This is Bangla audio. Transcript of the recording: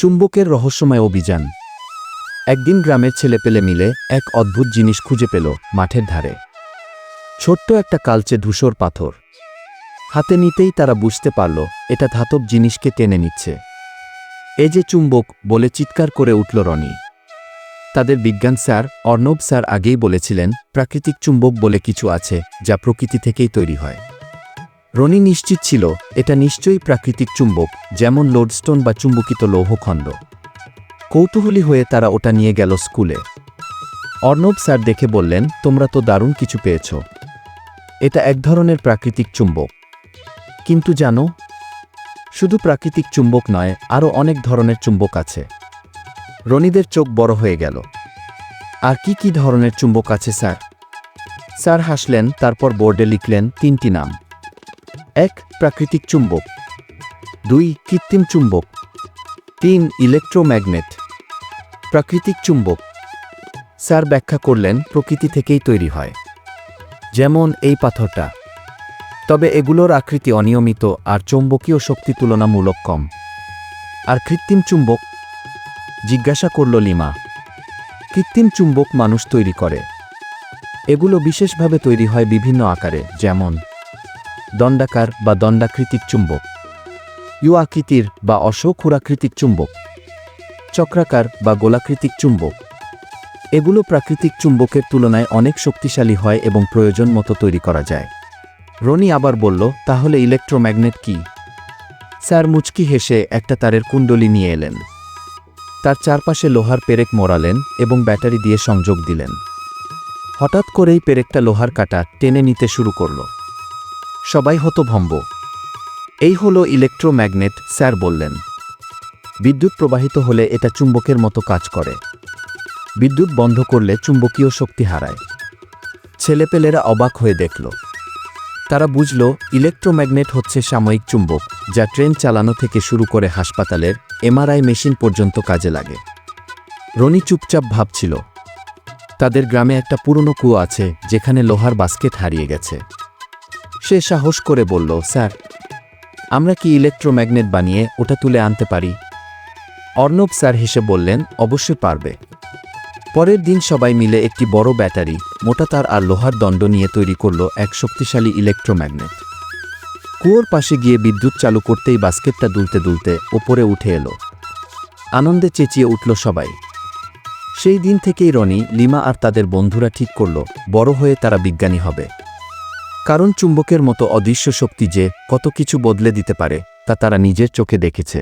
চুম্বকের রহস্যময় অভিযান। একদিন গ্রামের ছেলেপেলে মিলে এক অদ্ভুত জিনিস খুঁজে পেল মাঠের ধারে। ছোট্ট একটা কালচে ধূসর পাথর। হাতে নিতেই তারা বুঝতে পারল, এটা ধাতব জিনিসকে টেনে নিচ্ছে। এ যে চুম্বক বলে চিৎকার করে উঠল রনি। তাদের বিজ্ঞান স্যার, অর্ণব স্যার আগেই বলেছিলেন, প্রাকৃতিক চুম্বক বলে কিছু আছে যা প্রকৃতি থেকেই তৈরি হয়। রনি নিশ্চিত ছিল, এটা নিশ্চয়ই প্রাকৃতিক চুম্বক, যেমন লোডস্টোন বা চুম্বকিত লৌহখণ্ড কৌতূহলী হয়ে তারা ওটা নিয়ে গেল স্কুলে। অর্ণব স্যার দেখে বললেন, তোমরা তো দারুণ কিছু পেয়েছ। এটা এক ধরনের প্রাকৃতিক চুম্বক। কিন্তু জানো, শুধু প্রাকৃতিক চুম্বক নয় আরও অনেক ধরনের চুম্বক আছে। রনিদের চোখ বড় হয়ে গেল। আর কি কি ধরনের চুম্বক আছে, স্যার? স্যার হাসলেন, তারপর বোর্ডে লিখলেন তিনটি নাম। এক, প্রাকৃতিক চুম্বক। দুই, কৃত্রিম চুম্বক। তিন, ইলেকট্রোম্যাগনেট। প্রাকৃতিক চুম্বক। স্যার ব্যাখ্যা করলেন, প্রকৃতি থেকেই তৈরি হয়। যেমন এই পাথরটা। তবে এগুলোর আকৃতি অনিয়মিত আর চৌম্বকীয় শক্তি তুলনামূলক কম। আর কৃত্রিম চুম্বক? জিজ্ঞাসা করল লিমা। কৃত্রিম চুম্বক মানুষ তৈরি করে। এগুলো বিশেষভাবে তৈরি হয় বিভিন্ন আকারে, যেমন দণ্ডাকার বা দণ্ডাকৃতিক চুম্বক। ইউ আকৃতির বা অশোখুরাকৃতিক চুম্বক। চক্রাকার বা গোলাকৃতিক চুম্বক। এগুলো প্রাকৃতিক চুম্বকের তুলনায় অনেক শক্তিশালী হয় এবং প্রয়োজন মতো তৈরি করা যায়। রনি আবার বলল, তাহলে ইলেকট্রোম্যাগনেট কি? স্যার মুচকি হেসে একটা তারের কুণ্ডলি নিয়ে এলেন। তার চারপাশে লোহার পেরেক মোড়ালেন এবং ব্যাটারি দিয়ে সংযোগ দিলেন। হঠাৎ করেই পেরেকটা লোহার কাটা টেনে নিতে শুরু করল। সবাই হতভম্ব। এই হলো ইলেকট্রোম্যাগনেট, স্যার বললেন। বিদ্যুৎ প্রবাহিত হলে এটা চুম্বকের মতো কাজ করে। বিদ্যুৎ বন্ধ করলে চুম্বকীয় শক্তি হারায়। ছেলেপেলেরা অবাক হয়ে দেখল। তারা বুঝল, ইলেকট্রোম্যাগনেট হচ্ছে সাময়িক চুম্বক, যা ট্রেন চালানো থেকে শুরু করে হাসপাতালের, এমআরআই মেশিন পর্যন্ত কাজে লাগে। রনি চুপচাপ ভাবছিল। তাদের গ্রামে একটা পুরনো কুয়ো আছে, যেখানে লোহার বাস্কেট হারিয়ে গেছে। সে সাহস করে বলল, স্যার, আমরা কি ইলেকট্রোম্যাগনেট বানিয়ে ওটা তুলে আনতে পারি? অর্ণব স্যার হেসে বললেন, অবশ্যই পারবে। পরের দিন সবাই মিলে একটি বড় ব্যাটারি, মোটা তার আর লোহার দণ্ড নিয়ে তৈরি করল এক শক্তিশালী ইলেকট্রোম্যাগনেট। কুয়োর পাশে গিয়ে বিদ্যুৎ চালু করতেই বাস্কেটটা দুলতে দুলতে ওপরে উঠে এলো। আনন্দে চেঁচিয়ে উঠল সবাই। সেই দিন থেকেই রনি, লিমা আর তাদের বন্ধুরা ঠিক করল, বড় হয়ে তারা বিজ্ঞানী হবে। কারণ চুম্বকের মতো অদৃশ্য শক্তি যে কত কিছু বদলে দিতে পারে, তা তারা নিজের চোখে দেখেছে।